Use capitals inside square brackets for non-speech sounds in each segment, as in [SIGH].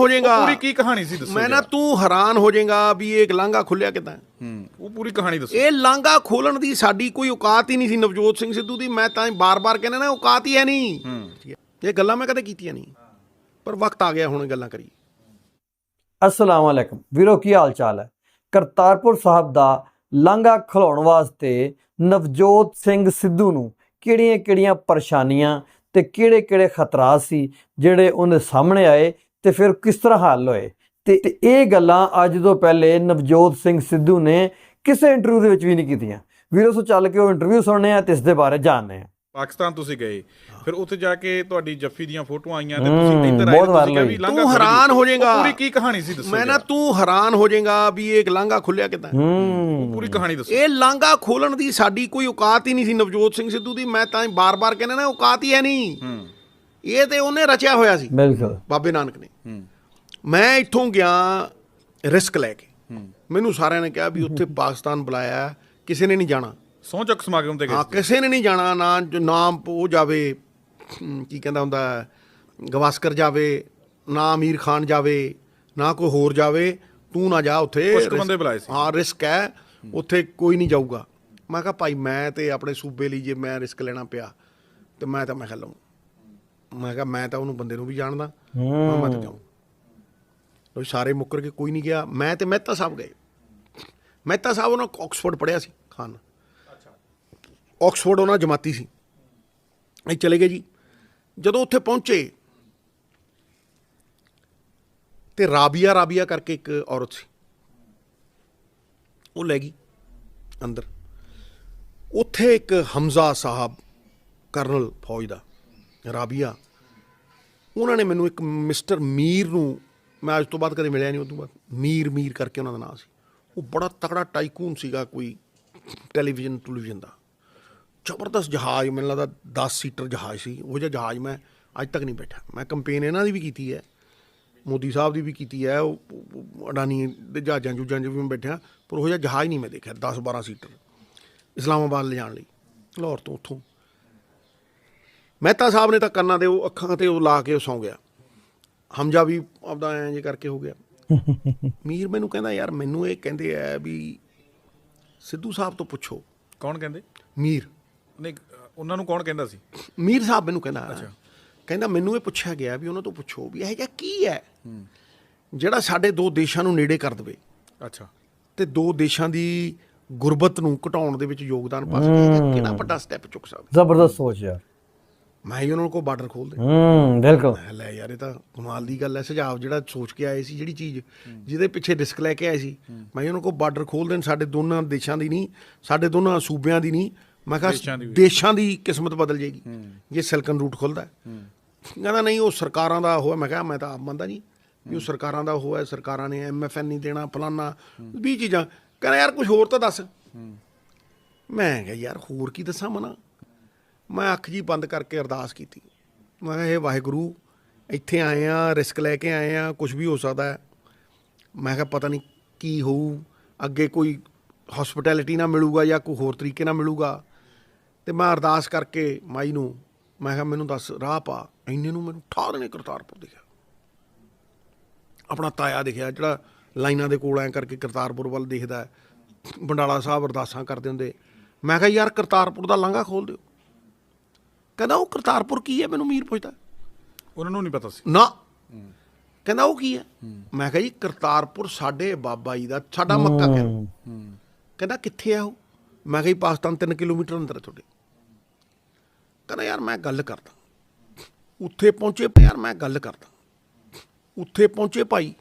ਹੋ ਜਾਏਗਾ ਪੂਰੀ ਕੀ ਕਹਾਣੀ ਸੀ ਦੱਸੋ ਮੈਂ ਨਾ। ਤੂੰ ਹੈਰਾਨ ਹੋ ਜਾਏਗਾ ਵੀ ਇਹ ਲਾਂਘਾ ਖੁੱਲਿਆ ਕਿਦਾਂ ਹੂੰ। ਉਹ ਪੂਰੀ ਕਹਾਣੀ ਦੱਸੋ। ਇਹ ਲਾਂਘਾ ਖੋਲਣ ਦੀ ਸਾਡੀ ਕੋਈ ਔਕਾਤ ਹੀ ਨਹੀਂ ਸੀ ਨਵਜੋਤ ਸਿੰਘ ਸਿੱਧੂ ਦੀ। ਮੈਂ ਤਾਂ ਬਾਰ-ਬਾਰ ਕਹਿੰਦਾ ਨਾ ਔਕਾਤ ਹੀ ਹੈ ਨਹੀਂ। ਹੂੰ। ਇਹ ਗੱਲਾਂ ਮੈਂ ਕਦੇ ਕੀਤੀਆਂ ਨਹੀਂ। ਪਰ ਵਕਤ ਆ ਗਿਆ ਹੁਣ ਗੱਲਾਂ ਕਰੀ। ਅਸਲਾਮ ਵਾਲੇਕਮ ਵੀਰੋ ਕੀ ਹਾਲ ਚਾਲ ਹੈ? ਕਰਤਾਰਪੁਰ ਸਾਹਿਬ ਦਾ ਲਾਂਘਾ ਖਲਾਉਣ ਵਾਸਤੇ ਨਵਜੋਤ ਸਿੰਘ ਸਿੱਧੂ ਨੂੰ ਕਿਹੜੀਆਂ-ਕਿਹੜੀਆਂ ਪਰੇਸ਼ਾਨੀਆਂ ਤੇ ਕਿਹੜੇ-ਕਿਹੜੇ ਖਤਰਾਤ ਸੀ ਜਿਹੜੇ ਉਹਦੇ ਸਾਹਮਣੇ ਆਏ? ਤੇ ਫਿਰ ਕਿਸ ਤਰ੍ਹਾਂ ਹੱਲ ਹੋਏ? ਤੇ ਇਹ ਗੱਲਾਂ ਅੱਜ ਤੋਂ ਪਹਿਲੇ ਨਵਜੋਤ ਸਿੰਘ ਸਿੱਧੂ ਨੇ ਕਿਸੇ ਇੰਟਰਵਿਊ ਦੇ ਵਿੱਚ ਵੀ ਨਹੀਂ ਕੀਤੀਆਂ। ਵੀਰੋ ਸੋ ਚੱਲ ਕੇ ਉਹ ਇੰਟਰਵਿਊ ਸੁਣਨੇ ਆ ਤੇ ਇਸ ਦੇ ਬਾਰੇ ਜਾਣਨੇ ਆ। ਪਾਕਿਸਤਾਨ ਤੁਸੀਂ ਗਏ। ਫਿਰ ਉੱਥੇ ਜਾ ਕੇ ਤੁਹਾਡੀ ਜੱਫੀ ਦੀਆਂ ਫੋਟੋਆਂ ਆਈਆਂ ਤੇ ਤੁਸੀਂ ਇੱਧਰ ਆਏ ਤੁਸੀਂ ਕਿਹਾ। ਵੀ ਲਾਂਘਾ ਤੂੰ ਹੈਰਾਨ। ਹੋ ਜਾਏਗਾ। ਪੂਰੀ ਕੀ ਕਹਾਣੀ ਸੀ ਦੱਸੋ ਮੈਂ ਨਾ। ਤੂੰ ਹੈਰਾਨ ਹੋ ਜਾਏਗਾ ਵੀ ਇਹ ਲਾਂਘਾ ਖੁੱਲਿਆ ਕਿਦਾਂ। ਪੂਰੀ ਕਹਾਣੀ ਦੱਸੋ। ਇਹ ਲਾਂਘਾ ਖੋਲਣ ਦੀ ਸਾਡੀ ਕੋਈ ਔਕਾਤ ਹੀ ਨਹੀਂ ਸੀ ਨਵਜੋਤ ਸਿੰਘ ਸਿੱਧੂ ਦੀ। ਮੈਂ ਤਾਂ ਬਾਰ-ਬਾਰ ਕਹਿੰਦਾ ਨਾ ਔਕਾਤ ਹੀ ਹੈ ਨਹੀਂ। ਇਹ ਤੇ ਉਹਨੇ ਰਚਿਆ ਹੋਇਆ ਸੀ। ਬਿਲਕੁਲ। ਬਾਬੇ ਨਾਨਕ ਨੇ। ਮੈਂ ਇੱਥੋਂ ਗਿਆ ਰਿਸਕ ਲੈ ਕੇ। ਮੈਨੂੰ ਸਾਰਿਆਂ ਨੇ ਕਿਹਾ ਵੀ ਉੱਥੇ ਪਾਕਿਸਤਾਨ ਬੁਲਾਇਆ ਹੈ, ਕਿਸੇ ਨੇ ਨਹੀਂ ਜਾਣਾ। ਸਹੁੰ ਚੱਕ ਸਮਾਗਮ ਤੇ ਗਏ ਹਾਂ ਕਿਸੇ ਨੇ ਨਹੀਂ ਜਾਣਾ ਨਾ ਜੋ ਨਾਮ ਉਹ ਜਾਵੇ ਕੀ ਕਹਿੰਦਾ ਹੁੰਦਾ ਗਵਾਸਕਰ ਜਾਵੇ ਨਾ ਅਮੀਰ ਖਾਨ ਜਾਵੇ ਨਾ ਕੋਈ ਹੋਰ ਜਾਵੇ ਤੂੰ ਨਾ ਜਾ ਉੱਥੇ। ਕੁਛ ਕੁ ਬੰਦੇ ਬੁਲਾਏ ਸੀ। ਹਾਂ ਰਿਸਕ ਹੈ ਉੱਥੇ ਕੋਈ ਨਹੀਂ ਜਾਊਗਾ। ਮੈਂ ਕਿਹਾ ਭਾਈ ਮੈਂ ਤੇ ਆਪਣੇ ਸੂਬੇ ਲਈ ਜੇ ਮੈਂ ਰਿਸਕ ਲੈਣਾ ਪਿਆ ਤੇ ਮੈਂ ਤਾਂ ਮੈਂ ਕਿਹਾ ਲਊਂ ਮੈਂ ਕਿਹਾ ਮੈਂ ਤਾਂ ਉਹਨੂੰ ਬੰਦੇ ਨੂੰ ਵੀ ਜਾਣਦਾ। ਮੈਂ ਮਤ ਜਾਉਂ ਲੋ ਸਾਰੇ ਮੁੱਕਰ ਕੇ ਕੋਈ ਨਹੀਂ ਗਿਆ। ਮੈਂ ਤੇ ਮਹਿਤਾ ਸਾਹਿਬ ਗਏ। ਮਹਿਤਾ ਸਾਹਿਬ ਉਹਨਾਂ ਆਕਸਫੋਰਡ ਪੜਿਆ ਸੀ ਖਾਨ। ਆਕਸਫੋਰਡ ਉਹਨਾਂ ਜਮਾਤੀ ਸੀ। ਅਸੀਂ ਚਲੇ ਗਏ ਜੀ। ਜਦੋਂ ਉੱਥੇ ਪਹੁੰਚੇ ਤੇ ਰਾਬੀਆ ਰਾਬੀਆ ਕਰਕੇ ਇੱਕ ਔਰਤ ਸੀ। ਉਹ ਲੈ ਗਈ ਅੰਦਰ। ਉੱਥੇ ਇੱਕ ਹਮਜ਼ਾ ਸਾਹਿਬ ਕਰਨਲ ਫੌਜ ਦਾ। ਰਾਬੀਆ। ਉਹਨਾਂ ਨੇ ਮੈਨੂੰ ਇੱਕ ਮਿਸਟਰ ਮੀਰ ਨੂੰ, ਮੈਂ ਅੱਜ ਤੋਂ ਬਾਅਦ ਕਦੇ ਮਿਲਿਆ ਨਹੀਂ ਉਸ ਤੋਂ ਬਾਅਦ। ਮੀਰ ਮੀਰ ਕਰਕੇ ਉਹਨਾਂ ਦਾ ਨਾਮ ਸੀ। ਉਹ ਬੜਾ ਤਕੜਾ ਟਾਈਕੂਨ ਸੀਗਾ ਕੋਈ ਟੈਲੀਵਿਜ਼ਨ ਟੈਲੀਵਿਜ਼ਨ ਦਾ। ਜ਼ਬਰਦਸਤ ਜਹਾਜ਼, ਮੈਨੂੰ ਲੱਗਦਾ 10 ਸੀਟਰ ਜਹਾਜ਼ ਸੀ। ਉਹ ਜਿਹਾ ਜਹਾਜ਼ ਮੈਂ ਅੱਜ ਤੱਕ ਨਹੀਂ ਬੈਠਾ। ਮੈਂ ਕੰਪੇਨ ਇਹਨਾਂ ਦੀ ਵੀ ਕੀਤੀ ਹੈ। ਮੋਦੀ ਸਾਹਿਬ ਦੀ ਵੀ ਕੀਤੀ ਹੈ। ਉਹ ਅਡਾਨੀ ਦੇ ਜਹਾਜ਼ਾਂ ਜੂਜਾਂ 'ਚ ਵੀ ਮੈਂ ਬੈਠਿਆ। ਪਰ ਉਹ ਜਿਹਾ ਜਹਾਜ਼ ਨਹੀਂ ਮੈਂ ਦੇਖਿਆ 10 12 ਸੀਟਰ। ਇਸਲਾਮਾਬਾਦ ਲਿਜਾਣ ਲਈ। ਲਾਹੌਰ ਤੋਂ ਉੱਥੋਂ। ਮਹਿਤਾ ਸਾਹਿਬ ਨੇ ਤਾਂ ਕੰਨਾਂ ਦੇ ਉਹ ਅੱਖਾਂ ਤੇ ਉਹ ਲਾ ਕੇ ਉਹ ਸੌਂ ਗਿਆ। ਹਮਜਾ ਵੀ ਆਪਦਾ ਐਂ ਜੇ ਕਰਕੇ ਹੋ ਗਿਆ। [LAUGHS] ਮੀਰ ਮੈਨੂੰ ਕਹਿੰਦਾ ਯਾਰ ਮੈਨੂੰ ਇਹ ਕਹਿੰਦੇ ਆ ਵੀ ਸਿੱਧੂ ਸਾਹਿਬ ਤੋਂ ਪੁੱਛੋ। ਕੌਣ ਕਹਿੰਦੇ? ਮੀਰ। ਨਹੀਂ ਉਹਨਾਂ ਨੂੰ ਕੌਣ ਕਹਿੰਦਾ ਸੀ? ਮੀਰ ਸਾਹਿਬ ਮੈਨੂੰ ਕਹਿੰਦਾ ਕਹਿੰਦਾ ਮੈਨੂੰ ਇਹ ਪੁੱਛਿਆ ਗਿਆ ਵੀ ਉਹਨਾਂ ਤੋਂ ਪੁੱਛੋ ਵੀ ਇਹ ਜਿਹਾ ਕੀ ਹੈ। ਜਿਹੜਾ ਸਾਡੇ ਦੋ ਦੇਸ਼ਾਂ ਨੂੰ ਨੇੜੇ ਕਰ ਦਵੇ। ਅੱਛਾ। ਤੇ ਦੋ ਦੇਸ਼ਾਂ ਦੀ ਗੁਰਬਤ ਨੂੰ ਘਟਾਉਣ ਦੇ ਵਿੱਚ ਯੋਗਦਾਨ ਪਾ ਸਕੇ। ਇਹ ਜਿਹਾ ਕਿਹੜਾ ਵੱਡਾ ਸਟੈਪ ਚੁੱਕ ਸਕਦਾ? ਜ਼ਬਰਦਸਤ ਸੋਚ ਯਾਰ। ਮੈਂ ਹੀ ਉਹਨਾਂ ਨੂੰ ਕੋ ਬਾਰਡਰ ਖੋਲ ਦੇ ਹੂੰ ਬਿਲਕੁਲ। ਮੈਂ ਲੈ ਯਾਰ ਇਹ ਤਾਂ ਕਮਾਲ ਦੀ ਗੱਲ ਹੈ ਸੁਝਾਅ ਜਿਹੜਾ ਸੋਚ ਕੇ ਆਏ ਸੀ ਜਿਹੜੀ ਚੀਜ਼ ਜਿਹਦੇ ਪਿੱਛੇ ਰਿਸਕ ਲੈ ਕੇ ਆਏ ਸੀ। ਮੈਂ ਉਹਨਾਂ ਕੋ ਬਾਰਡਰ ਖੋਲ ਦੇਣ ਸਾਡੇ ਦੋਨਾਂ ਦੇਸ਼ਾਂ ਦੀ ਨਹੀਂ ਸਾਡੇ ਦੋਨਾਂ ਸੂਬਿਆਂ ਦੀ ਨਹੀਂ। ਮੈਂ ਕਿਹਾ। ਦੇਸ਼ਾਂ ਦੀ ਕਿਸਮਤ ਬਦਲ ਜਾਏਗੀ। ਜੇ ਸਿਲਕਨ ਰੂਟ ਖੁੱਲਦਾ ਹੈ। ਕਹਿੰਦਾ ਨਹੀਂ ਉਹ ਸਰਕਾਰਾਂ ਦਾ ਉਹ ਹੈ। ਮੈਂ ਕਿਹਾ ਮੈਂ ਤਾਂ ਆਪ ਮੰਨਦਾ ਨਹੀਂ ਵੀ ਉਹ ਸਰਕਾਰਾਂ ਦਾ ਉਹ ਹੈ ਸਰਕਾਰਾਂ ਨੇ ਐਮਐਫਐਨ ਨਹੀਂ ਦੇਣਾ ਫਲਾਨਾ ਵੀ ਚੀਜ਼ਾਂ। ਕਹਿੰਦਾ ਯਾਰ ਕੁਝ ਹੋਰ ਤਾਂ ਦੱਸ। ਮੈਂ ਕਿਹਾ ਯਾਰ ਹੋਰ ਕੀ ਦੱਸਾਂ ਮਨਾ? ਮੈਂ ਅੱਖ ਜੀ ਬੰਦ ਕਰਕੇ ਅਰਦਾਸ ਕੀਤੀ। ਮੈਂ ਕਿਹਾ ਇਹ ਵਾਹਿਗੁਰੂ, ਇੱਥੇ ਆਏ ਆ, ਰਿਸਕ ਲੈ ਕੇ ਆਏ ਆ ਕੁਝ ਵੀ ਹੋ ਸਕਦਾ ਮੈਂ ਕਿਹਾ, ਪਤਾ ਨਹੀਂ ਕੀ ਹੋਊ, ਅੱਗੇ ਕੋਈ ਹਸਪਿਟੈਲਿਟੀ ਨਾ ਮਿਲੂਗਾ ਜਾਂ ਕੋਈ ਹੋਰ ਤਰੀਕੇ ਨਾਲ ਮਿਲੂਗਾ। ਤੇ ਮੈਂ ਅਰਦਾਸ ਕਰਕੇ ਮਾਈ ਨੂੰ, ਮੈਂ ਕਿਹਾ, ਮੈਨੂੰ ਦੱਸ, ਰਾਹ ਪਾ। ਇੰਨੇ ਨੂੰ ਮੈਨੂੰ ਠਾਹ ਨੇ ਕਰਤਾਰਪੁਰ ਦਿਖਿਆ। ਆਪਣਾ ਤਾਇਆ ਦਿਖਿਆ, ਜਿਹੜਾ ਲਾਈਨਾਂ ਦੇ ਕੋਲ ਐ ਕਰਕੇ ਕਰਤਾਰਪੁਰ ਵੱਲ ਦੇਖਦਾ ਬੰਡਾਲਾ ਸਾਹਿਬ ਅਰਦਾਸਾਂ ਕਰਦੇ ਹੁੰਦੇ। ਮੈਂ ਕਿਹਾ, ਯਾਰ ਕਰਤਾਰਪੁਰ ਦਾ ਲਾਂਘਾ ਖੋਲ ਦਿਓ। ਕਹਿੰਦਾ ਉਹ ਕਰਤਾਰਪੁਰ ਕੀ ਹੈ? ਮੈਨੂੰ ਮੀਰ ਪੁੱਛਦਾ। ਉਹਨਾਂ ਨੂੰ ਨਹੀਂ ਪਤਾ ਸੀ। ਨਾ। ਕਹਿੰਦਾ ਉਹ ਕੀ ਹੈ? ਮੈਂ ਕਿਹਾ ਜੀ ਕਰਤਾਰਪੁਰ ਸਾਡੇ ਬਾਬਾ ਜੀ ਦਾ ਸਾਡਾ ਮੱਕਾ ਕਹਿੰਦਾ। ਕਹਿੰਦਾ ਕਿੱਥੇ ਆ ਉਹ? ਮੈਂ ਕਿਹਾ ਜੀ ਪਾਕਿਸਤਾਨ 3 ਕਿਲੋਮੀਟਰ ਅੰਦਰ ਹੈ ਤੁਹਾਡੇ। ਕਹਿੰਦਾ ਯਾਰ ਮੈਂ ਗੱਲ ਕਰਦਾ। ਉੱਥੇ ਪਹੁੰਚੇ ਯਾਰ ਮੈਂ ਗੱਲ ਕਰਦਾ। ਉੱਥੇ ਪਹੁੰਚੇ ਭਾਈ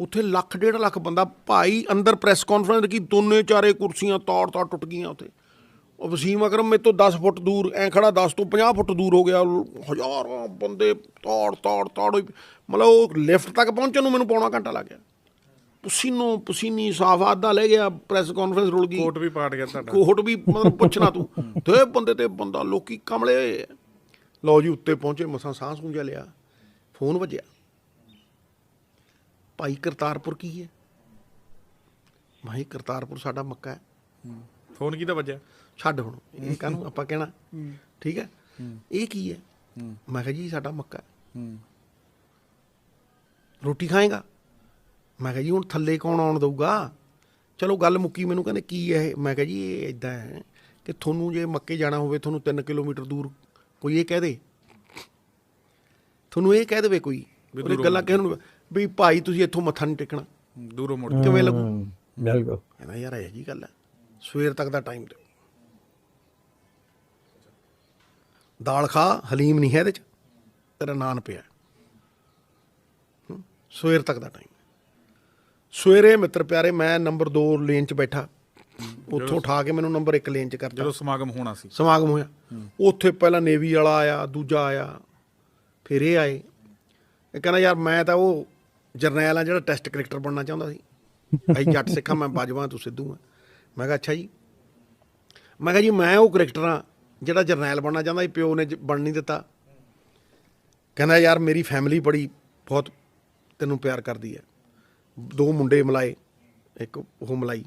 ਉੱਥੇ ਲੱਖ ਡੇਢ ਲੱਖ ਬੰਦਾ ਭਾਈ ਅੰਦਰ ਪ੍ਰੈਸ ਕਾਨਫਰੰਸ ਕੀ ਦੋਨੇ ਚਾਰੇ ਕੁਰਸੀਆਂ ਤੋੜ ਤੋੜ ਟੁੱਟ ਗਈਆਂ ਉੱਥੇ। ਉਹ ਵਸੀਮ ਅਕਰਮ ਮੇਰੇ ਤੋਂ 10 ਫੁੱਟ ਦੂਰ ਐ ਖੜਾ 10 ਤੋਂ 50 ਫੁੱਟ ਦੂਰ ਹੋ ਗਿਆ। ਹਜ਼ਾਰਾਂ ਬੰਦੇ ਤੋੜ ਤੋੜ ਤੋੜ। ਮਤਲਬ ਉਹ ਲਿਫਟ ਤੱਕ ਪਹੁੰਚਣ ਨੂੰ ਮੈਨੂੰ ਪੌਣਾ ਘੰਟਾ ਲੱਗ ਗਿਆ। ਪਸੀਨੋ ਪਸੀਨੀ ਸਾਫ਼ ਦਾ ਲੈ ਗਿਆ ਪ੍ਰੈਸ ਕਾਨਫਰੰਸ ਰੁਲ ਗਈ। ਕੋਟ ਵੀ ਪਾਟ ਗਿਆ ਤੁਹਾਡਾ। ਕੋਹਟ ਵੀ ਮਤਲਬ ਪੁੱਛਣਾ ਤੂੰ। ਤੇ ਬੰਦੇ ਤੇ ਬੰਦਾ ਲੋਕੀ ਕਮਲੇ ਹੋਏ ਲਓ ਜੀ ਉੱਤੇ ਪਹੁੰਚੇ ਮਸਾਂ ਸਾਹ ਸੂੰਝਾ ਲਿਆ। ਫੋਨ ਵੱਜਿਆ। ਭਾਈ ਕਰਤਾਰਪੁਰ ਕੀ ਹੈ? ਭਾਈ ਕਰਤਾਰਪੁਰ ਸਾਡਾ ਮੱਕਾ ਹੈ। ਫੋਨ ਕਿਹਦਾ ਵੱਜਿਆ? ਛੱਡ ਹੁਣ ਇਹ ਕਾਹਨੂੰ ਆਪਾਂ ਕਹਿਣਾ? ਠੀਕ ਹੈ? ਇਹ ਕੀ ਹੈ? ਮੈਂ ਕਿਹਾ ਜੀ ਸਾਡਾ ਮੱਕਾ ਹੈ। ਰੋਟੀ ਖਾਏਗਾ? ਮੈਂ ਕਿਹਾ ਜੀ ਹੁਣ ਥੱਲੇ ਕੌਣ ਆਉਣ ਦਊਗਾ? ਚਲੋ ਗੱਲ ਮੁੱਕੀ ਮੈਨੂੰ ਕਹਿੰਦੇ ਕੀ ਹੈ ਇਹ? ਮੈਂ ਕਿਹਾ ਜੀ ਇਹ ਇਦਾਂ ਹੈ ਕਿ ਤੁਹਾਨੂੰ ਜੇ ਮੱਕੇ ਜਾਣਾ ਹੋਵੇ ਤੁਹਾਨੂੰ 3 ਕਿਲੋਮੀਟਰ ਦੂਰ ਕੋਈ ਇਹ ਕਹਿ ਦੇ? ਤੁਹਾਨੂੰ ਇਹ ਕਹਿ ਦੇਵੇ ਕੋਈ? ਉਹਨੇ ਗੱਲਾਂ ਕਹਿਣ ਨੂੰ ਵੀ ਭਾਈ ਤੁਸੀਂ ਇੱਥੋਂ ਮੱਥਾ ਨਹੀਂ ਟੇਕਣਾ। ਦੂਰੋਂ ਮੁੜ ਕਿਵੇਂ ਲੱਗੂ? ਬਿਲਕੁਲ। ਕਹਿੰਦਾ ਯਾਰ ਇਹ ਜੀ ਗੱਲ ਹੈ। ਸਵੇਰ ਤੱਕ ਦਾ ਟਾਈਮ ਦਿਓ। ਦਾਲ ਖਾ ਹਲੀਮ ਨਹੀਂ ਹੈ ਇਹਦੇ ਚ ਤੇਰਾ ਨਾਨ ਪਿਆ। ਸਵੇਰ ਤੱਕ ਦਾ ਟਾਈਮ ਸਵੇਰੇ ਮਿੱਤਰ ਪਿਆਰੇ ਮੈਂ ਨੰਬਰ 2 ਲੇਨ 'ਚ ਬੈਠਾ। ਉੱਥੋਂ ਉਠਾ ਕੇ ਮੈਨੂੰ ਨੰਬਰ 1 ਲੇਨ 'ਚ ਕਰਤਾ। ਜਦੋਂ ਸਮਾਗਮ ਹੋਣਾ ਸੀ। ਸਮਾਗਮ ਹੋਇਆ। ਉੱਥੇ ਪਹਿਲਾਂ ਨੇਵੀ ਵਾਲਾ ਆਇਆ ਦੂਜਾ ਆਇਆ ਫਿਰ ਇਹ ਆਏ। ਇਹ ਕਹਿੰਦਾ ਯਾਰ ਮੈਂ ਤਾਂ ਉਹ ਜਰਨੈਲ ਆ ਜਿਹੜਾ ਟੈਸਟ ਕ੍ਰਿਕਟਰ ਬਣਨਾ ਚਾਹੁੰਦਾ ਸੀ। [LAUGHS] ਅਸੀਂ ਜੱਟ ਸਿੱਖਾਂ ਮੈਂ ਬਾਜਵਾ ਤੂੰ ਸਿੱਧੂ ਆ। ਮੈਂ ਕਿਹਾ ਅੱਛਾ ਜੀ। ਮੈਂ ਕਿਹਾ ਜੀ ਮੈਂ ਉਹ ਕ੍ਰਿਕਟਰ ਆ ਜਿਹੜਾ ਜਰਨੈਲ ਬਣਨਾ ਚਾਹੁੰਦਾ ਸੀ ਪਿਓ ਨੇ ਜ- ਬਣ ਨਹੀਂ ਦਿੱਤਾ। ਕਹਿੰਦਾ ਯਾਰ ਮੇਰੀ ਫੈਮਿਲੀ ਬੜੀ ਬਹੁਤ ਤੈਨੂੰ ਪਿਆਰ ਕਰਦੀ ਹੈ। ਦੋ ਮੁੰਡੇ ਮਲਾਏ ਇੱਕ ਉਹ ਮਲਾਈ।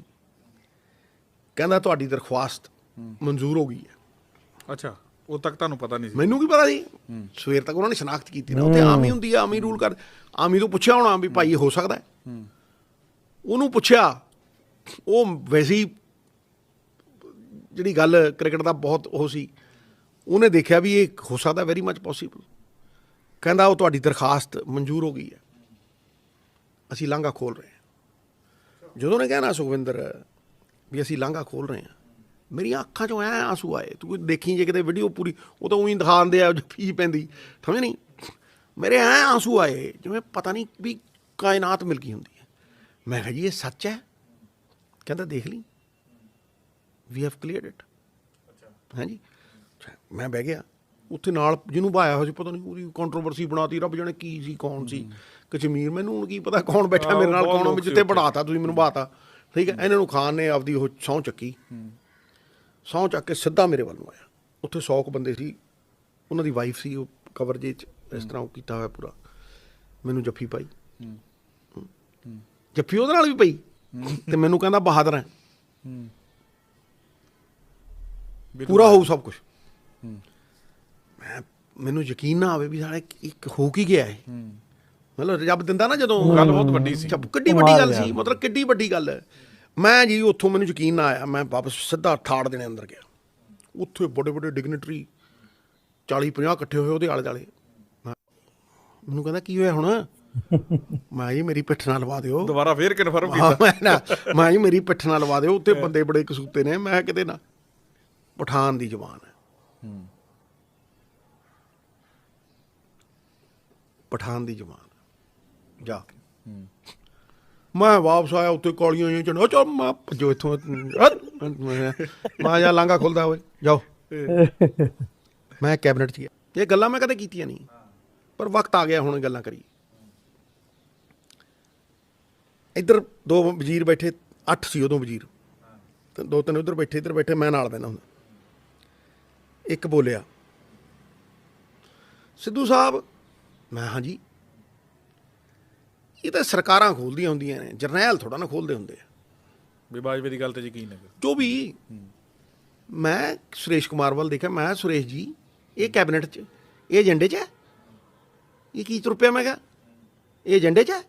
ਕਹਿੰਦਾ ਤੁਹਾਡੀ ਦਰਖਾਸਤ ਮਨਜ਼ੂਰ ਹੋ ਗਈ ਹੈ। ਅੱਛਾ ਉਹ ਤੱਕ ਤੁਹਾਨੂੰ ਪਤਾ ਨਹੀਂ ਸੀ? ਮੈਨੂੰ ਕੀ ਪਤਾ ਸੀ? ਸਵੇਰ ਤੱਕ ਉਹਨਾਂ ਨੇ ਸ਼ਨਾਖਤ ਕੀਤੀ ਨਾ ਉੱਥੇ ਆਮੀ ਹੁੰਦੀ ਆ ਆਮੀ ਰੂਲ ਕਰ ਆਮੀ ਤੋਂ ਪੁੱਛਿਆ ਹੋਣਾ ਵੀ ਭਾਈ ਇਹ ਹੋ ਸਕਦਾ ਹੈ। ਉਹਨੂੰ ਪੁੱਛਿਆ ਉਹ ਵੈਸੇ ਜਿਹੜੀ ਗੱਲ ਕ੍ਰਿਕਟ ਦਾ ਬਹੁਤ ਉਹ ਸੀ, ਉਹਨੇ ਦੇਖਿਆ ਵੀ ਇਹ ਹੋ ਸਕਦਾ ਵੈਰੀ ਮੱਚ ਪੋਸੀਬਲ ਕਹਿੰਦਾ ਉਹ ਤੁਹਾਡੀ ਦਰਖਾਸਤ ਮਨਜ਼ੂਰ ਹੋ ਗਈ ਹੈ। ਅਸੀਂ ਲਾਂਘਾ ਖੋਲ ਰਹੇ ਹਾਂ। ਜਦੋਂ ਨੇ ਕਹਿਣਾ ਸੁਖਵਿੰਦਰ, ਵੀ ਅਸੀਂ ਲਾਂਘਾ ਖੋਲ ਰਹੇ ਹਾਂ, ਮੇਰੀਆਂ ਅੱਖਾਂ 'ਚੋਂ ਐ ਆਂਸੂ ਆਏ। ਤੂੰ ਦੇਖੀ ਜੇ ਕਿਤੇ ਵੀਡੀਓ ਪੂਰੀ, ਉਹ ਤਾਂ ਉਹੀ ਦਿਖਾਉਂਦੇ ਆ ਫੀ ਪੈਂਦੀ। ਸਮਝ ਨਹੀਂ? ਮੇਰੇ ਐ ਆਂਸੂ ਆਏ, ਜਿਵੇਂ ਪਤਾ ਨਹੀਂ ਵੀ ਕਾਇਨਾਤ ਮਿਲ ਗਈ ਹੁੰਦੀ ਹੈ। ਮੈਂ ਕਿਹਾ ਜੀ, ਇਹ ਸੱਚ ਹੈ? ਕਹਿੰਦਾ ਦੇਖ ਲਈ। ਵੀ ਹੈਵ ਕਲੀਅਰਡ ਇਟ ਹਾਂਜੀ। ਮੈਂ ਬਹਿ ਗਿਆ। ਉੱਥੇ ਨਾਲ ਜਿਹਨੂੰ ਭਾਇਆ ਹੋਇਆ ਸੀ ਪਤਾ ਨਹੀਂ ਉਹਦੀ ਕੰਟਰੋਵਰਸੀ ਬਣਾਤੀ। ਰੱਬ ਜਾਣੇ ਕੀ ਸੀ ਕੌਣ ਸੀ। ਕਸ਼ਮੀਰ ਮੈਨੂੰ ਹੁਣ ਕੀ ਪਤਾ ਕੌਣ ਬੈਠਾ ਮੇਰੇ ਨਾਲ ਕੌਣ ਸੀ ਜਿੱਤੇ। ਬਣਾਤਾ ਤੁਸੀਂ ਮੈਨੂੰ ਬਾਤਾ ਠੀਕ ਹੈ ਇਹਨਾਂ ਨੂੰ ਖਾਨ ਨੇ ਆਪਦੀ ਉਹ ਸਹੁੰ ਚੱਕੀ। ਸਹੁੰ ਚੱਕ ਕੇ ਸਿੱਧਾ ਮੇਰੇ ਵੱਲ ਨੂੰ ਆਇਆ। ਉੱਥੇ 100 ਕੁ ਬੰਦੇ ਸੀ। ਉਹਨਾਂ ਦੀ ਵਾਈਫ ਸੀ ਉਹ ਕਵਰ ਜੇ ਚ ਇਸ ਤਰ੍ਹਾਂ ਉਹ ਕੀਤਾ ਹੋਇਆ ਪੂਰਾ। ਮੈਨੂੰ ਜੱਫੀ ਪਾਈ। ਜੱਫੀ ਉਹਦੇ ਨਾਲ ਵੀ ਪਈ। ਤੇ ਮੈਨੂੰ ਕਹਿੰਦਾ ਬਹਾਦਰ ਹੈ। ਪੂਰਾ ਹੋਊ ਸਭ ਕੁਝ ਮੈਂ ਮੈਨੂੰ ਯਕੀਨ ਨਾ ਆਵੇ ਵੀ ਸਾਲੇ ਇੱਕ ਹੋ ਕੀ ਗਿਆ ਹੈ। ਮਤਲਬ ਰੱਬ ਦਿੰਦਾ ਨਾ ਜਦੋਂ ਗੱਲ ਬਹੁਤ ਵੱਡੀ ਸੀ। ਚੱਪ ਕਿੱਡੀ ਵੱਡੀ ਗੱਲ ਸੀ ਮਤਲਬ ਕਿੱਡੀ ਵੱਡੀ ਗੱਲ ਹੈ। ਮੈਂ ਜੀ ਉੱਥੋਂ ਮੈਨੂੰ ਯਕੀਨ ਨਾ ਆਇਆ ਮੈਂ ਵਾਪਸ ਸਿੱਧਾ ਠਾੜ ਦੇਣੇ ਅੰਦਰ ਗਿਆ। ਉੱਥੇ ਬੜੇ ਬੜੇ ਡਿਗਨਿਟਰੀ 40 50 ਇਕੱਠੇ ਹੋਏ ਉਹਦੇ ਆਲੇ ਦੁਆਲੇ ਮੈਂ- ਮੈਨੂੰ ਕਹਿੰਦਾ ਕੀ ਹੋਇਆ ਹੁਣ? ਮੈਂ ਜੀ ਮੇਰੀ ਪਿੱਠ ਨਾਲ ਲਵਾ ਦਿਓ। ਦੁਬਾਰਾ ਫੇਰ ਕਨਫਰਮ ਕੀਤਾ। ਮੈਂ ਨਾ ਮੈਂ ਜੀ ਮੇਰੀ ਪਿੱਠ ਨਾਲ ਲਵਾ ਦਿਓ। ਉੱਤੇ ਬੰਦੇ ਬੜੇ ਕਸੂਤੇ ਨੇ। ਮੈਂ ਕਿਤੇ ਨਾ ਪਠਾਨ ਦੀ ਜ਼ਬਾਨ ਹੈ। ਪਠਾਨ ਦੀ ਜ਼ਬਾਨ ਜਾ। ਮੈਂ ਵਾਪਸ ਆਇਆ ਉੱਤੇ ਕਾਲੀਆਂ ਜਿਹੀਆਂ ਚੜਾ ਚਾ ਮੈਂ ਭੱਜੋ ਇੱਥੋਂ। ਮੈਂ ਜਾ ਲਾਂਗਾ ਖੁੱਲਦਾ ਹੋਏ ਜਾਓ। [LAUGHS] ਮੈਂ ਕੈਬਨਿਟ 'ਚ ਗਿਆ। ਇਹ ਗੱਲਾਂ ਮੈਂ ਕਦੇ ਕੀਤੀਆਂ ਨਹੀਂ। ਪਰ ਵਕਤ ਆ ਗਿਆ ਹੁਣ ਗੱਲਾਂ ਕਰੀ ਇੱਧਰ ਦੋ ਵਜ਼ੀਰ ਬੈਠੇ ਅੱਠ ਸੀ ਉਦੋਂ ਵਜ਼ੀਰ। ਤੇ ਦੋ ਤਿੰਨ ਉੱਧਰ ਬੈਠੇ ਇੱਧਰ ਬੈਠੇ ਮੈਂ ਨਾਲ ਬੈਠਾ ਹੁੰਦਾ। ਇੱਕ ਬੋਲਿਆ ਸਿੱਧੂ ਸਾਹਿਬ ਮੈਂ ਹਾਂ ਜੀ। ਇਹ ਤਾਂ ਸਰਕਾਰਾਂ ਖੋਲਦੀਆਂ ਹੁੰਦੀਆਂ ਨੇ ਜਰਨੈਲ ਥੋੜਾ ਨਾ ਖੋਲਦੇ ਹੁੰਦੇ ਆ। ਵੀ ਬਾਜਵੇ ਦੀ ਗੱਲ ਤੇ ਯਕੀਨ ਹੈ ਜੋ ਵੀ ਮੈਂ ਸੁਰੇਸ਼ ਕੁਮਾਰ ਵੱਲ ਦੇਖਿਆ ਮੈਂ ਸੁਰੇਸ਼ ਜੀ ਇਹ ਕੈਬਨਿਟ 'ਚ ਇਹ ਏਜੰਡੇ 'ਚ ਹੈ? ਇਹ ਕੀ ਤੁਰ ਪਿਆ ਮੈਂ ਕਿਹਾ ਇਹ ਏਜੰਡੇ 'ਚ ਹੈ?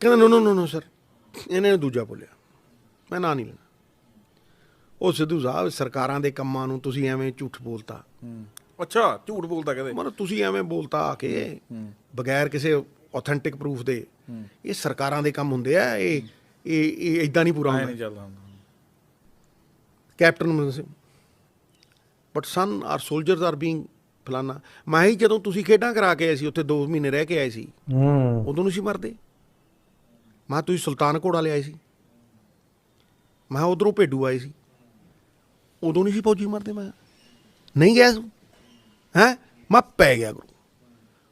ਕਹਿੰਦਾ ਨੋ ਨੋ ਨੋ ਨੋ ਸਰ ਇਹਨੇ ਦੂਜਾ ਬੋਲਿਆ। ਮੈਂ ਨਾਂ ਨਹੀਂ ਲੈਣਾ। ਉਹ ਸਿੱਧੂ ਸਾਹਿਬ ਸਰਕਾਰਾਂ ਦੇ ਕੰਮਾਂ ਨੂੰ ਤੁਸੀਂ ਐਵੇਂ ਝੂਠ ਬੋਲਤਾ। ਅੱਛਾ ਝੂਠ ਬੋਲਦਾ ਕਹਦੇ ਮਤਲਬ ਤੁਸੀਂ ਐਵੇਂ ਬੋਲਤਾ ਆ ਕੇ ਬਗੈਰ ਕਿਸੇ ਆਥੈਂਟਿਕ ਪ੍ਰੂਫ ਦੇ। ਇਹ ਸਰਕਾਰਾਂ ਦੇ ਕੰਮ ਹੁੰਦੇ ਆ ਇਹ ਇਹ ਇਹ ਇਦਾਂ ਨਹੀਂ ਪੂਰਾ ਹੁੰਦਾ। ਨਹੀਂ ਚੱਲਦਾ ਹੁੰਦਾ। Captain Amarinder Singh. But son are soldiers are being ਫਲਾਨਾ। ਮੈਂ ਹੀ ਜਦੋਂ ਤੁਸੀਂ ਖੇਡਾਂ ਕਰਾ ਕੇ ਆਏ ਸੀ ਉੱਥੇ 2 ਮਹੀਨੇ ਰਹਿ ਕੇ ਆਏ ਸੀ ਹੂੰ। ਉਦੋਂ ਨਹੀਂ ਸੀ ਮਰਦੇ। ਮੈਂ ਤੁਸੀਂ ਸੁਲਤਾਨ ਘੋੜਾ ਲਿਆਏ ਸੀ। ਮੈਂ ਉਧਰੋਂ ਭੇਡੂ ਆਏ ਸੀ। ਉਦੋਂ ਨਹੀਂ ਸੀ ਫੌਜੀ ਮਰਦੇ ਮੈਂ। ਨਹੀਂ ਗਿਆ ਤੂੰ ਹੈ? ਮੈਂ ਪੈ ਗਿਆ ਗੁਰੂ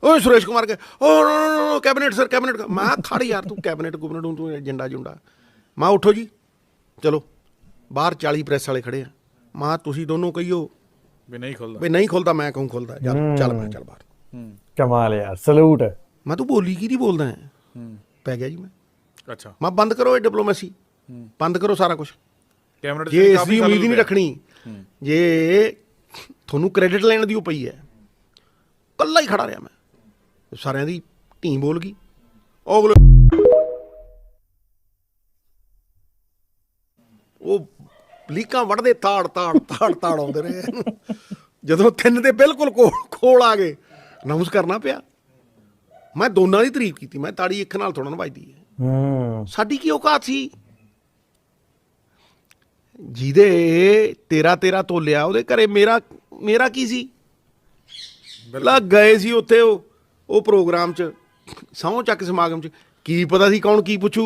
ਓਏ ਸੁਰੇਸ਼ ਕੁਮਾਰ ਕੇ ਓ no no no cabinet sir cabinet. ਮੈਂ ਕਿਹਾ, ਖੜ ਯਾਰ ਤੂੰ ਕੈਬਨਿਟ ਗੁਬਨਟ ਨੂੰ ਤੂੰ ਏਜੰਡਾ ਜੁੰਡਾ ਮੈਂ ਉੱਠੋ ਜੀ। ਚਲੋ ਬਾਹਰ 40 ਪ੍ਰੈਸ ਵਾਲੇ ਖੜੇ ਆ। ਮੈਂ ਤੁਸੀਂ ਦੋਨੋਂ ਕਹੀਓ ਵੀ ਨਹੀਂ ਖੁੱਲਦਾ। ਵੀ ਨਹੀਂ ਖੁੱਲਦਾ ਮੈਂ ਕਹੂੰ ਖੁੱਲਦਾ? ਚੱਲ ਚੱਲ ਮੈਂ ਚੱਲ ਬਾਹਰ। ਹੂੰ। ਕਮਾਲ ਯਾਰ ਸਲੂਟ। ਮੈਂ ਤੂੰ ਬੋਲੀ ਕੀ ਦੀ ਬੋਲਦਾ ਹੈ? ਹੂੰ। ਪੈ ਗਿਆ ਜੀ ਮੈਂ। ਅੱਛਾ। ਮੈਂ ਬੰਦ ਕਰੋ ਇਹ ਡਿਪਲੋਮੇਸੀ ਬੰਦ ਕਰੋ ਸਾਰਾ ਕੁਝ ਕੈਮਰਾ ਜੇ ਇਸ ਦੀ ਉਮੀਦ ਹੀ ਨਹੀਂ ਰੱਖਣੀ ਜੇ ਤੁਹਾਨੂੰ ਕ੍ਰੈਡਿਟ ਲੈਣ ਦੀ ਉਹ ਪਈ ਹੈ ਕੱਲਾ ਹੀ ਖੜਾ ਰਿਹਾ ਮੈਂ। ਸਾਰਿਆਂ ਦੀ ਢੀਂ ਬੋਲ ਗਈ। ਉਹ ਉਹ ਲੀਕਾਂ ਵੜਦੇ ਤਾੜ ਤਾੜ ਤਾੜ ਤਾੜ ਆਉਂਦੇ ਰਹੇ। ਜਦੋਂ ਤਿੰਨ ਦੇ ਬਿਲਕੁਲ ਕੋਲ ਕੋਲ ਆ ਗਏ ਅਨਾਉਂਸ ਕਰਨਾ ਪਿਆ। ਮੈਂ ਦੋਨਾਂ ਦੀ ਤਾਰੀਫ ਕੀਤੀ। ਮੈਂ ਤਾੜੀ ਇੱਕ ਨਾਲ ਥੋੜਾ ਨਾ ਵੱਜਦੀ ਹੈ। ਹੂੰ। ਸਾਡੀ ਕੀ ਔਕਾਤ ਸੀ? ਜਿਹਦੇ ਤੇਰਾ ਤੇਰਾ ਤੋਲਿਆ ਉਹਦੇ ਘਰੇ ਮੇਰਾ ਮੇਰਾ ਕੀ ਸੀ? ਲੱਗ ਗਏ ਸੀ ਉੱਥੇ ਉਹ ਉਹ ਪ੍ਰੋਗਰਾਮ 'ਚ ਸਹੁੰ ਚੱਕ ਸਮਾਗਮ 'ਚ। ਕੀ ਪਤਾ ਸੀ ਕੌਣ ਕੀ ਪੁੱਛੂ?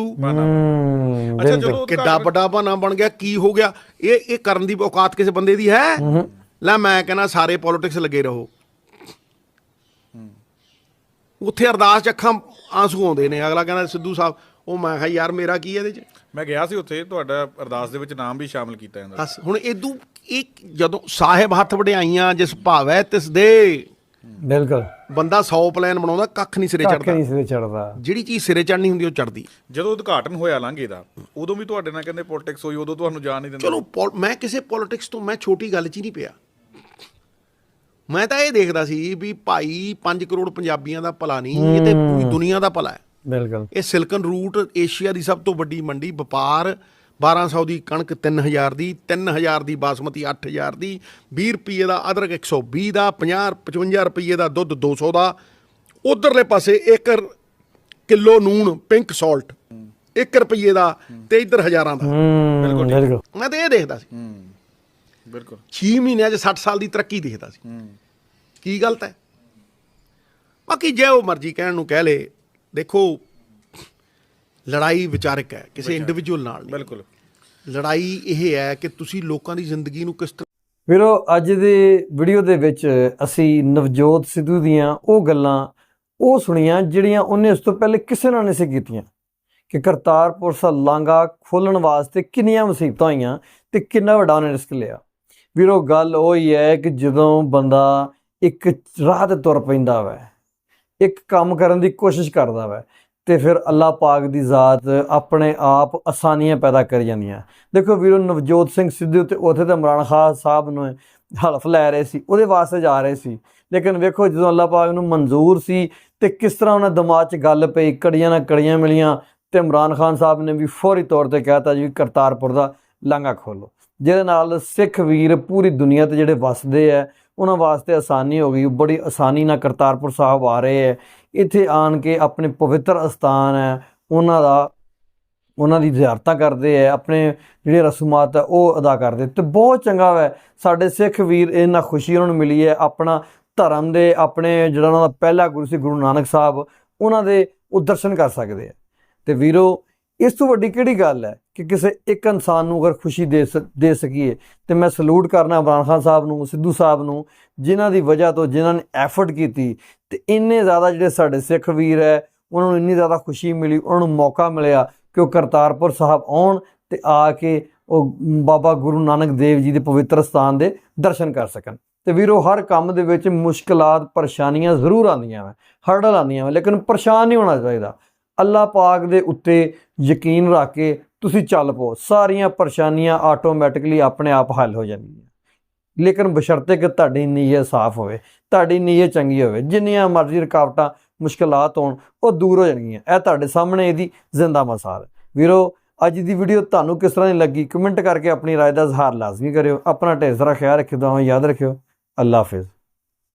ਅੱਛਾ ਜਦੋਂ ਕਿੱਡਾ ਵੱਡਾ ਬਹਾਨਾ ਬਣ ਗਿਆ ਕੀ ਹੋ ਗਿਆ? ਇਹ ਇਹ ਕਰਨ ਦੀ ਔਕਾਤ ਕਿਸੇ ਬੰਦੇ ਦੀ ਹੈ? ਲੈ ਮੈਂ ਕਹਿੰਦਾ ਸਾਰੇ ਪੋਲਿਟਿਕਸ ਲੱਗੇ ਰਹੋ। ਉੱਥੇ ਅਰਦਾਸ 'ਚ ਅੱਖਾਂ ਆਂਸੂ ਆਉਂਦੇ ਨੇ। ਅਗਲਾ ਕਹਿੰਦਾ ਸਿੱਧੂ ਸਾਹਿਬ ਉਹ ਮੈਂ ਕਿਹਾ ਯਾਰ ਮੇਰਾ ਕੀ ਹੈ ਇਹਦੇ 'ਚ? ਮੈਂ ਗਿਆ ਸੀ ਉੱਥੇ ਤੁਹਾਡਾ ਅਰਦਾਸ ਦੇ ਵਿੱਚ ਨਾਮ ਵੀ ਸ਼ਾਮਲ ਕੀਤਾ ਜਾਂਦਾ ਬਸ ਹੁਣ ਇਦੂ ਇਹ ਜਦੋਂ ਸਾਹਿਬ ਹੱਥ ਵਡਿਆਈਆਂ ਜਿਸ ਭਾਵੈ ਤਿਸ ਦੇ ਬਿਲਕੁਲ। ਬੰਦਾ 100 ਪਲਾਨ ਬਣਾਉਂਦਾ ਕੱਖ ਨਹੀਂ ਸਿਰੇ ਕੱਖ ਚੜਦਾ ਨਹੀਂ ਸਿਰੇ ਚੜਦਾ ਜਿਹੜੀ ਚੀਜ਼ ਸਿਰੇ ਚੜਨੀ ਹੁੰਦੀ ਉਹ ਚੜਦੀ ਜਦੋਂ ਉਦਘਾਟਨ ਹੋਇਆ ਲਾਂਘੇ ਦਾ ਉਦੋਂ ਵੀ ਤੁਹਾਡੇ ਨਾਲ ਕਹਿੰਦੇ ਪੋਲਿਟਿਕਸ ਹੋਈ ਉਦੋਂ ਤੁਹਾਨੂੰ ਜਾਣ ਨਹੀਂ ਦਿੰਦੇ। ਚਲੋ ਪੋਲ- ਮੈਂ ਕਿਸੇ ਪੋਲਿਟਿਕਸ ਤੋਂ ਮੈਂ ਛੋਟੀ ਗੱਲ 'ਚ ਹੀ ਨਹੀਂ ਪਿਆ। ਮੈਂ ਤਾਂ ਇਹ ਦੇਖਦਾ ਸੀ ਵੀ ਭਾਈ 5 ਕਰੋੜ ਪੰਜਾਬੀਆਂ ਦਾ ਭਲਾ ਨਹੀਂ ਇਹ ਤੇ ਪੂਰੀ ਦੁਨੀਆ ਦਾ ਭਲਾ ਹੈ। ਬਿਲਕੁਲ। ਇਹ ਸਿਲਕਨ ਰੂਟ ਏਸ਼ੀਆ ਦੀ ਸਭ ਤੋਂ ਵੱਡੀ ਮੰਡੀ ਵਪਾਰ 1200 ਦੀ ਕਣਕ 3000 ਦੀ 3000 ਦੀ ਬਾਸਮਤੀ 8000 ਦੀ 20 ਰੁਪਏ ਦਾ ਅਦਰਕ 120 ਦਾ 50 55 ਰੁਪਏ ਦਾ ਦੁੱਧ 200 ਦਾ। ਉਧਰਲੇ ਪਾਸੇ 1 ਕਿਲੋ ਨੂਣ ਪਿੰਕ ਸਾਲਟ 1 ਰੁਪਏ ਦਾ ਤੇ ਇੱਧਰ ਹਜ਼ਾਰਾਂ ਦਾ। ਬਿਲਕੁਲ ਮੈਂ ਤਾਂ ਇਹ ਦੇਖਦਾ ਸੀ। ਹੂੰ ਬਿਲਕੁਲ। 6 ਮਹੀਨਿਆਂ 'ਚ 60 ਸਾਲ ਦੀ ਤਰੱਕੀ ਦੇਖਦਾ ਸੀ। ਹੂੰ। ਕੀ ਗਲਤ ਹੈ? ਬਾਕੀ ਜੇ ਉਹ ਮਰਜ਼ੀ ਕਹਿਣ ਨੂੰ ਕਹਿ ਲੇ ਦੇਖੋ ਲੜਾਈ ਵਿਚਾਰਕ ਹੈ ਕਿਸੇ ਇੰਡੀਵਿਜੂਅਲ ਨਾਲ ਨਹੀਂ। ਬਿਲਕੁਲ। ਲੜਾਈ ਇਹ ਹੈ ਕਿ ਤੁਸੀਂ ਲੋਕਾਂ ਦੀ ਜ਼ਿੰਦਗੀ ਨੂੰ ਕਿਸ ਤਰ੍ਹਾਂ ਵੀਰੋ ਅੱਜ ਦੇ ਵੀਡੀਓ ਦੇ ਵਿੱਚ ਅਸੀਂ ਨਵਜੋਤ ਸਿੱਧੂ ਦੀਆਂ ਉਹ ਗੱਲਾਂ ਉਹ ਸੁਣੀਆਂ ਜਿਹੜੀਆਂ ਉਹਨੇ ਉਸ ਤੋਂ ਪਹਿਲੇ ਕਿਸੇ ਨਾਲ ਨਹੀਂ ਸੀ ਕੀਤੀਆਂ। ਕਿ ਕਰਤਾਰਪੁਰ ਸਾਹਿਬ ਲਾਂਘਾ ਖੋਲਣ ਵਾਸਤੇ ਕਿੰਨੀਆਂ ਮੁਸੀਬਤਾਂ ਆਈਆਂ ਤੇ ਕਿੰਨਾ ਵੱਡਾ ਉਹਨੇ ਰਿਸਕ ਲਿਆ। ਵੀਰੋ ਗੱਲ ਉਹ ਹੀ ਹੈ ਕਿ ਜਦੋਂ ਬੰਦਾ ਇੱਕ ਰਾਹ ਤੇ ਤੁਰ ਪੈਂਦਾ ਵੈ। ਇੱਕ ਕੰਮ ਕਰਨ ਦੀ ਕੋਸ਼ਿਸ਼ ਕਰਦਾ ਵੈ ਤੇ ਫਿਰ ਅੱਲਾ ਪਾਕ ਦੀ ਜ਼ਾਤ ਆਪਣੇ ਆਪ ਆਸਾਨੀਆਂ ਪੈਦਾ ਕਰ ਜਾਂਦੀਆਂ। ਦੇਖੋ ਵੀਰੋ, ਨਵਜੋਤ ਸਿੰਘ ਸਿੱਧੂ ਤੇ ਉਥੇ ਤਾਂ ਇਮਰਾਨ ਖਾਨ ਸਾਹਿਬ ਨੂੰ ਹਲਫ ਲੈ ਰਹੇ ਸੀ, ਉਹਦੇ ਵਾਸਤੇ ਜਾ ਰਹੇ ਸੀ। ਲੇਕਿਨ ਵੇਖੋ ਜਦੋਂ ਅੱਲਾ ਪਾਕ ਨੂੰ ਮਨਜ਼ੂਰ ਸੀ ਤੇ ਕਿਸ ਤਰ੍ਹਾਂ ਉਹਨਾਂ ਦਿਮਾਗ 'ਚ ਗੱਲ ਪਈ, ਕੜੀਆਂ ਨਾਲ ਕੜੀਆਂ ਮਿਲੀਆਂ ਤੇ ਇਮਰਾਨ ਖਾਨ ਸਾਹਿਬ ਨੇ ਵੀ ਫੌਰੀ ਤੌਰ ਤੇ ਕਹਿਤਾ ਜੀ ਕਰਤਾਰਪੁਰ ਦਾ ਲਾਂਘਾ ਖੋਲੋ ਜਿਹਦੇ ਨਾਲ ਸਿੱਖ ਵੀਰ ਪੂਰੀ ਦੁਨੀਆ ਤੇ ਜਿਹੜੇ ਵਸਦੇ ਆ ਉਹਨਾਂ ਵਾਸਤੇ ਆਸਾਨੀ ਹੋ ਗਈ। ਬੜੀ ਆਸਾਨੀ ਨਾਲ ਕਰਤਾਰਪੁਰ ਸਾਹਿਬ ਆ ਰਹੇ ਹੈ। ਇੱਥੇ ਆਣ ਕੇ ਆਪਣੇ ਪਵਿੱਤਰ ਅਸਥਾਨ ਹੈ। ਉਹਨਾਂ ਦਾ, ਉਹਨਾਂ ਦੀ ਜ਼ਿਆਰਤਾਂ ਕਰਦੇ ਆ ਆਪਣੇ ਜਿਹੜੇ ਰਸਮਾਤ ਆ ਉਹ ਅਦਾ ਕਰਦੇ। ਤੇ ਬਹੁਤ ਚੰਗਾ ਹੈ ਸਾਡੇ ਸਿੱਖ ਵੀਰ ਇਹਨਾਂ ਖੁਸ਼ੀ ਉਹਨਾਂ ਨੂੰ ਮਿਲੀ ਹੈ। ਆਪਣਾ ਧਰਮ ਦੇ, ਆਪਣੇ ਜਿਹੜਾ ਉਹਨਾਂ ਦਾ ਪਹਿਲਾ ਗੁਰੂ ਸੀ ਗੁਰੂ ਨਾਨਕ ਸਾਹਿਬ, ਉਹਨਾਂ ਦੇ ਉਹ ਦਰਸ਼ਨ ਕਰ ਸਕਦੇ ਆ ਤੇ ਵੀਰੋ ਇਸ ਤੋਂ ਵੱਡੀ ਕਿਹੜੀ ਗੱਲ ਹੈ ਕਿ ਕਿਸੇ ਇੱਕ ਇਨਸਾਨ ਨੂੰ ਅਗਰ ਖੁਸ਼ੀ ਦੇ ਸ- ਦੇ ਸਕੀਏ ਤੇ ਮੈਂ ਸਲੂਟ ਕਰਨਾ ਇਮਰਾਨ ਖਾਨ ਸਾਹਿਬ ਨੂੰ, ਸਿੱਧੂ ਸਾਹਿਬ ਨੂੰ, ਜਿਨ੍ਹਾਂ ਦੀ ਵਜ੍ਹਾ ਤੋਂ ਜਿਨ੍ਹਾਂ ਨੇ ਐਫਰਟ ਕੀਤੀ ਤੇ ਇੰਨੇ ਜ਼ਿਆਦਾ ਜਿਹੜੇ ਸਾਡੇ ਸਿੱਖ ਵੀਰ ਹੈ, ਉਹਨਾਂ ਨੂੰ ਇੰਨੀ ਜ਼ਿਆਦਾ ਖੁਸ਼ੀ ਮਿਲੀ, ਉਹਨਾਂ ਨੂੰ ਮੌਕਾ ਮਿਲਿਆ ਕਿ ਉਹ ਕਰਤਾਰਪੁਰ ਸਾਹਿਬ ਆਉਣ ਤੇ ਆ ਕੇ ਉਹ ਬਾਬਾ ਗੁਰੂ ਨਾਨਕ ਦੇਵ ਜੀ ਦੇ ਪਵਿੱਤਰ ਸਥਾਨ ਦੇ ਦਰਸ਼ਨ ਕਰ ਸਕਣ। ਤੇ ਵੀਰੋ, ਹਰ ਕੰਮ ਦੇ ਵਿੱਚ ਮੁਸ਼ਕਲਾਂ ਪਰੇਸ਼ਾਨੀਆਂ ਜ਼ਰੂਰ ਆਉਂਦੀਆਂ ਵਾ, ਹਰਡਲ ਆਉਂਦੀਆਂ ਵਾ, ਲੇਕਿਨ ਪਰੇਸ਼ਾਨ ਨਹੀਂ ਹੋਣਾ ਚਾਹੀਦਾ। ਅੱਲਾਹ ਪਾਕ ਦੇ ਉੱਤੇ ਯਕੀਨ ਰੱਖ ਕੇ ਤੁਸੀਂ ਚੱਲ ਪਓ ਸਾਰੀਆਂ ਪਰੇਸ਼ਾਨੀਆਂ ਆਟੋਮੈਟਿਕਲੀ ਆਪਣੇ ਆਪ ਹੱਲ ਹੋ ਜਾਂਦੀਆਂ ਲੇਕਿਨ ਬਸ਼ਰਤੇ ਕਿ ਤੁਹਾਡੀ ਨੀਅਤ ਸਾਫ਼ ਹੋਵੇ ਤੁਹਾਡੀ ਨੀਅਤ ਚੰਗੀ ਹੋਵੇ ਜਿੰਨੀਆਂ ਮਰਜ਼ੀ ਰੁਕਾਵਟਾਂ ਮੁਸ਼ਕਲਾਂ ਹੋਣ ਉਹ ਦੂਰ ਹੋ ਜਾਣਗੀਆਂ ਇਹ ਤੁਹਾਡੇ ਸਾਹਮਣੇ ਇਹਦੀ ਜ਼ਿੰਦਾ ਮਿਸਾਲ ਹੈ ਵੀਰੋ ਅੱਜ ਦੀ ਵੀਡੀਓ ਤੁਹਾਨੂੰ ਕਿਸ ਤਰ੍ਹਾਂ ਦੀ ਲੱਗੀ ਕਮੈਂਟ ਕਰਕੇ ਆਪਣੀ رائے ਦਾ ਇਜ਼ਹਾਰ ਲਾਜ਼ਮੀ ਕਰਿਓ ਆਪਣਾ ਢੇਰ ਸਾਰਾ ਖਿਆਲ ਰੱਖਿਓ ਦੁਆਵਾਂ ਯਾਦ ਰੱਖਿਓ ਅੱਲਾ ਹਾਫਿਜ਼